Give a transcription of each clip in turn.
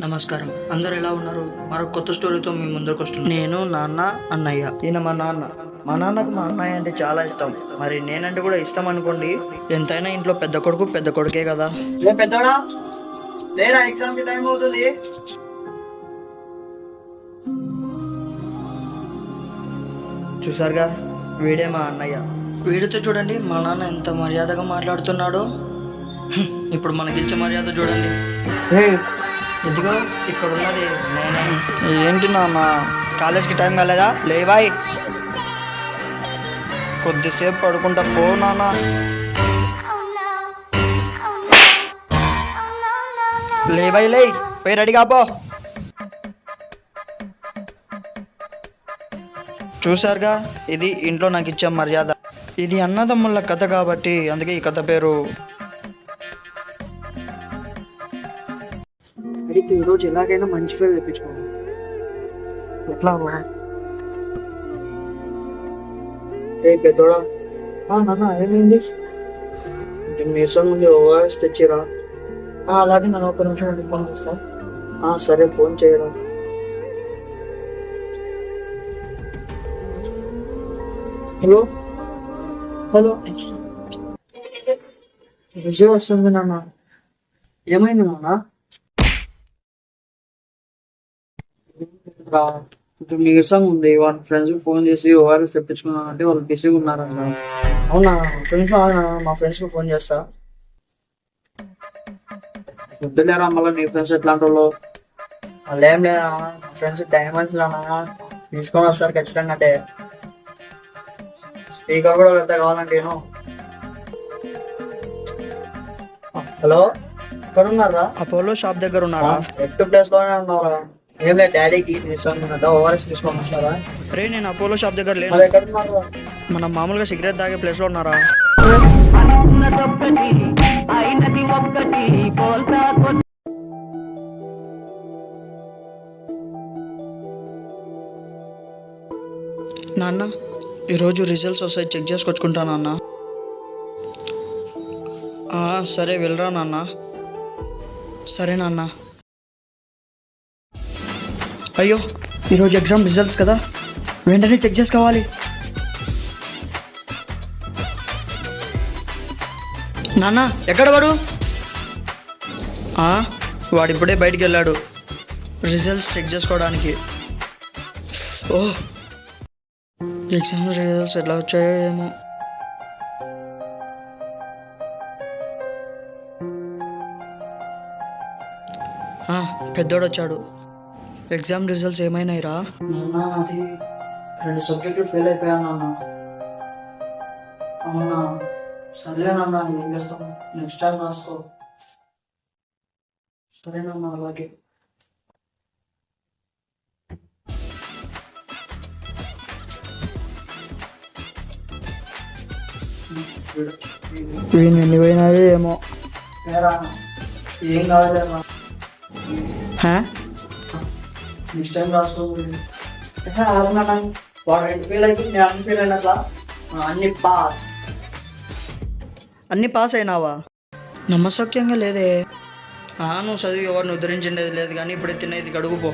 నమస్కారం. అందరు ఎలా ఉన్నారు? మరొక కొత్త స్టోరీతో మీ ముందరకు వస్తున్నాను నేను నాన్న అన్నయ్య. ఈయన మా నాన్న. మా నాన్నకు మా అన్నయ్య అంటే చాలా ఇష్టం. మరి నేనంటే కూడా ఇష్టం అనుకోండి. ఎంతైనా ఇంట్లో పెద్ద కొడుకు పెద్ద కొడుకే కదా. పెద్దోడా. లేరా ఎగ్జామ్కి టైం అవుతుంది. చూసారుగా? వీడే మా అన్నయ్య. వీడితో చూడండి మా నాన్న ఎంత మర్యాదగా మాట్లాడుతున్నాడో. ఇప్పుడు మనకిచ్చే మర్యాద చూడండి. ఇదిగో ఇక్కడ ఉన్నది ఏంటి నాన్న? కాలేజ్కి టైం కాలేదా? లేవాయ్ కొద్దిసేపు పడుకుంటా పో నాన్న. లేవాయ్ లే పోయి రెడీగా పో. చూసారుగా ఇది ఇంట్లో నాకు ఇచ్చే మర్యాద. ఇది అన్నదమ్ముల కథ కాబట్టి అందుకే ఈ కథ పేరు అడిగితే ఈరోజు ఎలాగైనా మంచి పేరు తెప్పించుకోవాలి ఎట్లా ఏ పెద్దోడా. నాన్న ఏమైంది? నీరసం ఉంది ఓఆర్ఎస్ తెచ్చిరా. అలాగే నన్ను ఒక నిమిషం ఫోన్ చేస్తా. సరే ఫోన్ చేయరా. హలో? హలో. విజయ్ వస్తుంది నాన్న. ఏమైంది నాన్న? రా. నీరసం ఉంది వాళ్ళ ఫ్రెండ్స్ ఫోన్ చేసి ఓఆర్ఎస్ తెప్పించుకున్నానంటే వాళ్ళు బిజీగా ఉన్నారన్న అవునా? నిమిషం ఆగు, మా ఫ్రెండ్స్కి ఫోన్ చేస్తా. వద్దులేరా మళ్ళీ నీ ఫ్రెండ్స్ ఎట్లాంటి వాళ్ళు వాళ్ళు ఏం లేదా మా ఫ్రెండ్స్ డైమండ్స్ లానా తీసుకొని వస్తారు ఖచ్చితంగా అంటే. స్పీకర్ కూడా పెద్ద కావాలంటే నేను. హలో? ఎక్కడ ఉన్నారా అపోలో షాప్ దగ్గర ఉన్నారా? ఎట్టు ప్లేస్లోనే ఉన్నారా ఏం లేదు డాడీకి తీసుకున్నట్టు ఓఆర్ఎస్ తీసుకొని వస్తారా రే నేను అపోలో షాప్ దగ్గర లేను. మరి ఎక్కడ ఉన్నారు మనం మామూలుగా సిగరెట్ తాగే ప్లేస్లో ఉన్నారా? నాన్న ఈరోజు రిజల్ట్స్ వస్తాయి చెక్ చేసుకొచ్చుకుంటా నాన్న. ఆ, సరే వెళ్ళరా నాన్న. సరే నాన్న. అయ్యో ఈరోజు ఎగ్జామ్ రిజల్ట్స్ కదా. వెంటనే చెక్ చేసుకోవాలి. నాన్న ఎక్కడ వాడు? వాడు వాడిప్పుడే బయటికి వెళ్ళాడు. రిజల్ట్స్ చెక్ చేసుకోవడానికి. ఓ ఎగ్జామ్ రిజల్ట్స్ ఎట్లా వచ్చాయో ఏమో. ఆ, పెద్దోడు వచ్చాడు ఎగ్జామ్ రిజల్ట్స్ ఏమైనాయిరా నాన్న అది రెండు సబ్జెక్టులు ఫెయిల్ అయిపోయాను నాన్న. అవునా? సర్లే నాన్న ఏం చేస్తాం? నెక్స్ట్ టైం రాసుకో. సరే నాన్న అలాగే. వీని ఎన్ని పోయినాయో ఏమో. ఏం కాదులేరా హా? నెక్స్ట్ టైం రాసుకో అవునా వాడు రెండు ఫెయిల్ అయితే నేను అన్ని ఫెయిల్ అయినట్లా అన్ని పాస్ అన్ని పాస్ అయినావా? నమ్మశక్యంగా లేదే. ఆ, నువ్వు చదివి ఎవరిని ఉద్ధరించిండేది లేదు కానీ ఇప్పుడే తినేది గడుగుపో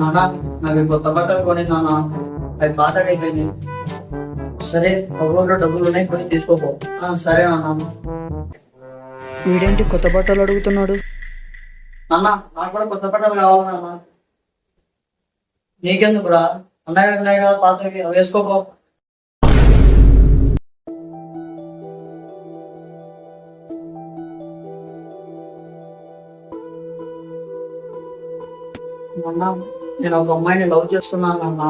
నాన్న నాకు కొత్త బట్టలు కొని నాన్న అవి పాతగా అయిపోయినాయి సరే అకౌంట్లో డబ్బులు ఉన్నాయి పోయి తీసుకోపో. సరే నాన్న. వీడేంటి కొత్త బట్టలు అడుగుతున్నాడు? నాన్న నాకు కూడా కొత్త బట్టలు కావాలి నాన్న. నీకెందుకురా? అన్నయ్య ఉన్నాయి కదా పాతవి అవి వేసుకోపో. నాన్న నేను ఒక అమ్మాయిని లవ్ చేస్తున్నాను అన్నా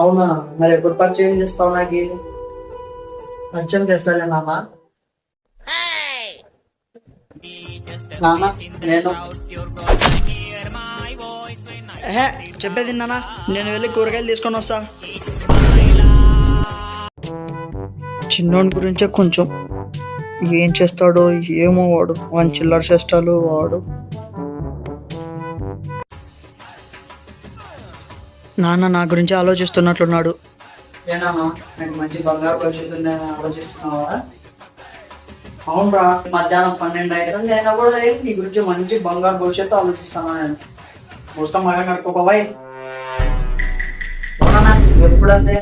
అవునా? మరి ఎప్పుడు పరిచయం చేస్తావు నాకు? పరిచయం చేస్తాలే నాన్న. నాన్న నేను చెప్పేది నాన్న. నేను వెళ్ళి కూరగాయలు తీసుకొని వస్తా. చిన్నోడి గురించే కొంచెం. ఏం చేస్తాడో ఏమో వాడు. వాని చిల్లర చేస్తాడు వాడు. నాన్న నా గురించి ఆలోచిస్తున్నట్లున్నాడు. ఏనా నాకు మంచి బంగారు భవిష్యత్తు ఆలోచిస్తున్నావా? అవునరా మధ్యాహ్నం పన్నెండు అవుతుంది అయినా కూడా నీ గురించి మంచి బంగారు భవిష్యత్తు ఆలోచిస్తాను నేను? మొత్తం మగ నడుకోబాయ్ ఎప్పుడంతే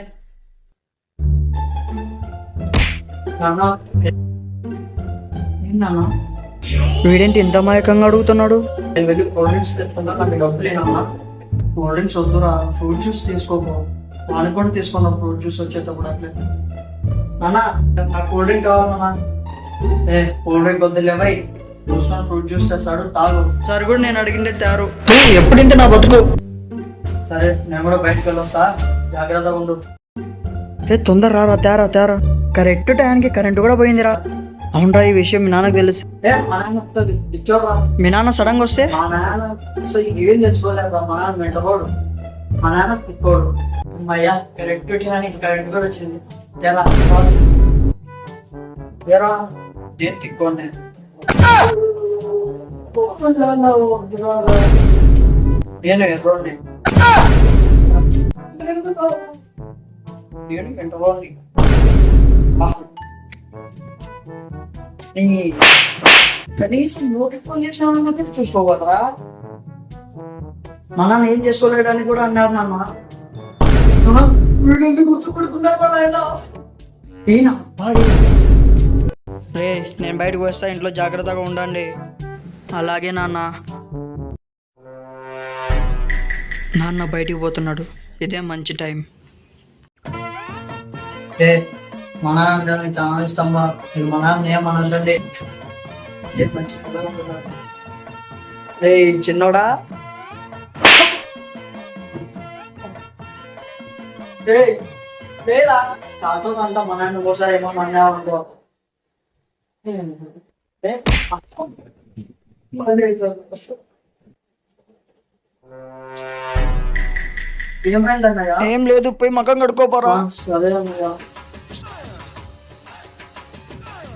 వీడేంటి ఇంత మాయకంగా అడుగుతున్నాడు? నేను వెళ్ళి కూల్ డ్రింక్స్ తెచ్చుకుంటా నాకు డబ్బులేనమ్మా కూల్ డ్రింక్స్ వద్దురా ఫ్రూట్ జ్యూస్ తీసుకోపో వాళ్ళకి కూడా తీసుకున్నాం ఫ్రూట్ జ్యూస్ వచ్చేటప్పుడు అట్లే. నాన్న నాకు కూల్ డ్రింక్ కావాలన్నా ఏ కూల్ డ్రింక్ వద్దులేవై చూసుకొని ఫ్రూట్ జ్యూస్ తెస్తాడు తాగు. సరే కూడా నేను అడిగిండే తయారు ఎప్పుడు ఇంత నా బతుకు? సరే నేను కూడా బయటకు వెళ్ళొస్తా. జాగ్రత్తగా ఉండు. ఏ తొందర రారా తేరా తేరా. కరెక్ట్ టైంకి కరెంట్ కూడా పోయిందిరా. అవునరా ఈ విషయం మీ నాన్నకు తెలుసు. ఏ మా నాన్న సడన్గా వస్తే? మా నాన్న ఏం తెచ్చుకోలేదా మా నాన్న వెంటబోడు మా నాన్న తిప్పోడు అమ్మయ్యా కరెక్ట్ టైంకి కరెంట్ కూడా వచ్చింది. ఎలా? ఎరా నేను తిక్కోనే నేను ఎర్రోని నేను నీ కనీసం నోటిఫికేషన్ చూసుకోవద్రా మా నాన్న ఏం చేసుకోలేడని కూడా అన్నాడు నాన్న. వీళ్ళని ఆయన భార్య. రే నేను బయటకు వస్తా ఇంట్లో జాగ్రత్తగా ఉండండి. అలాగే నాన్న. నాన్న బయటికి పోతున్నాడు. ఇదే మంచి టైం. ఏ మా నాన్న అంటే నాకు చాలా ఇష్టం బా. మీరు మా నాన్న ఏమనద్దండి. రే. చిన్నోడా? లేదా కార్టూన్ అంతా మా నాన్న ఒకసారి ఏమో మన్నా ఉందో. ఏ, లేదు పోయి మకం కడుక్కోపోరా సరే అన్నయ్య.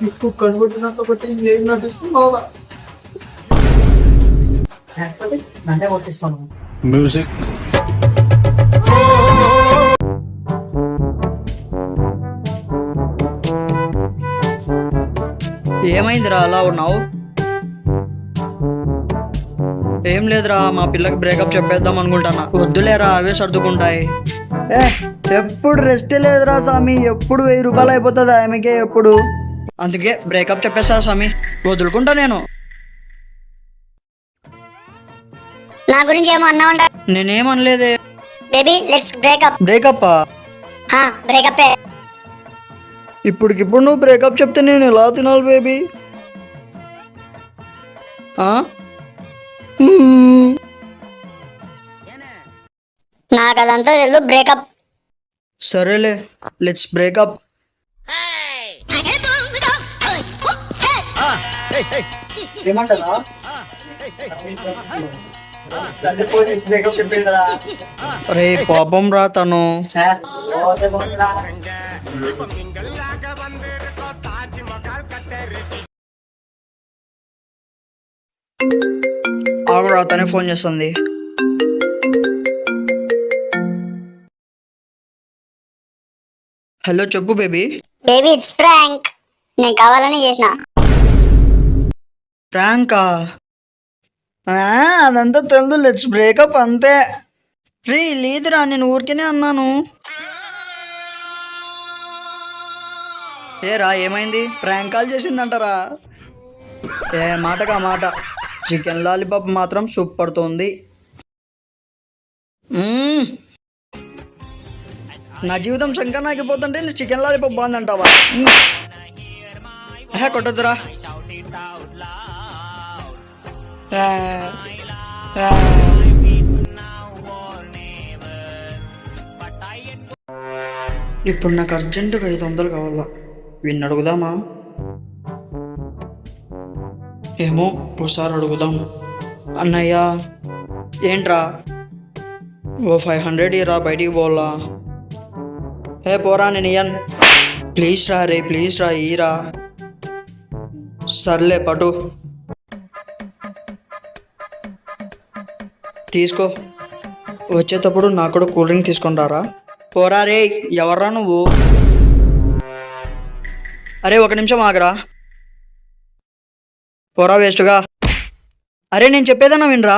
ఎక్కువ కనబడుతున్నట్టు ఒకటి ఇంకేం నటిస్తున్నావా లేకపోతే కొట్టిస్తాను Music. ఏమైందిరా అలా ఉన్నావు? ఏం లేదురా మా పిల్లకి బ్రేకప్ చెప్పేద్దాం అనుకుంటానా వద్దులేరా అవే సర్దుకుంటాయి. ఏ ఎప్పుడు రెస్ట్ లేదురా స్వామి ఎప్పుడు వెయ్యి రూపాయలు అయిపోతుంది ఆమెకే ఎప్పుడు? అందుకే బ్రేకప్ చెప్పేస్తా స్వామి. వదులుకుంటా నేను. నా గురించి ఏమో అన్నా ఉంటా నేనేమనలేదే baby let's breakup breakup breakup ఇప్పటికిప్పుడు నువ్వు బ్రేకప్ చెప్తే నేను ఎలా తినాలి బేబీ నాకు అదంతా తెలుసు బ్రేకప్ సరేలే లెట్స్ బ్రేకప్ ఏమంటారా? రే పాపం రా తను? ఆగురా తనే ఫోన్ చేస్తుంది. హలో చెప్పు బేబీ. Baby it's prank. నేను కావాలని చేసిన. ప్రాంకా అదంతా తెలుదు లెట్స్ బ్రేకప్ అంతే రే లేదురా నేను ఊరికేనే అన్నాను ఏ రా ఏమైంది ప్రాంక్ కాల్ చేసిందంటారా ఏ మాటగా మాట చికెన్ లాలీపాప్ మాత్రం సూపర్తోంది నా జీవితం శంకర్ నాకిపోతుంటే చికెన్ లాలీపాప్ బాగుందంటావా? కొట్టద్దురా ఇప్పుడు నాకు అర్జెంటుగా ఐదు వందలు కావాలా? వీడిని అడుగుదామా? ఏమో ఒకసారి అడుగుదాం. అన్నయ్య ఏంట్రా? ఓ ఫైవ్ హండ్రెడ్ ఇరా బయటికి పోలా హే పోరా నేను ఇయన్ ప్లీజ్ రా రే ప్లీజ్ రా ఈరా సర్లే పటు. తీసుకో. వచ్చేటప్పుడు నాకు కూడా కూల్ డ్రింక్ తీసుకొని రారా. పోరా రే ఎవర్రా నువ్వు? అరే ఒక నిమిషం ఆగరా. పోరా వేస్ట్గా అరే నేను చెప్పేదన్నా వినరా?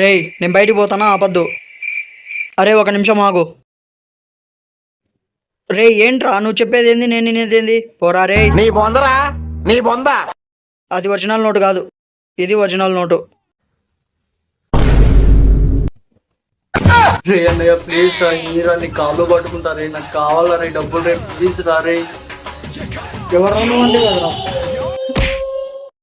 రేయ్ నేను బయటికి పోతానా? ఆపద్దు. అరే ఒక నిమిషం ఆగు. రే ఏంట్రా? నువ్వు చెప్పేది ఏంది? నేను వినేది ఏంది? పోరా రే నీ బొందరా? నీ బొంద? అది ఒరిజినల్ నోటు కాదు. ఇది ఒరిజినల్ నోటు. రే అన్నయ్య ప్లీజ్ రా మీరు నీ కాళ్ళు పట్టుకుంటారే నాకు కావాలరా డబ్బులు రే ప్లీజ్ రా రే. ఎవరన్నా అంటే కదరా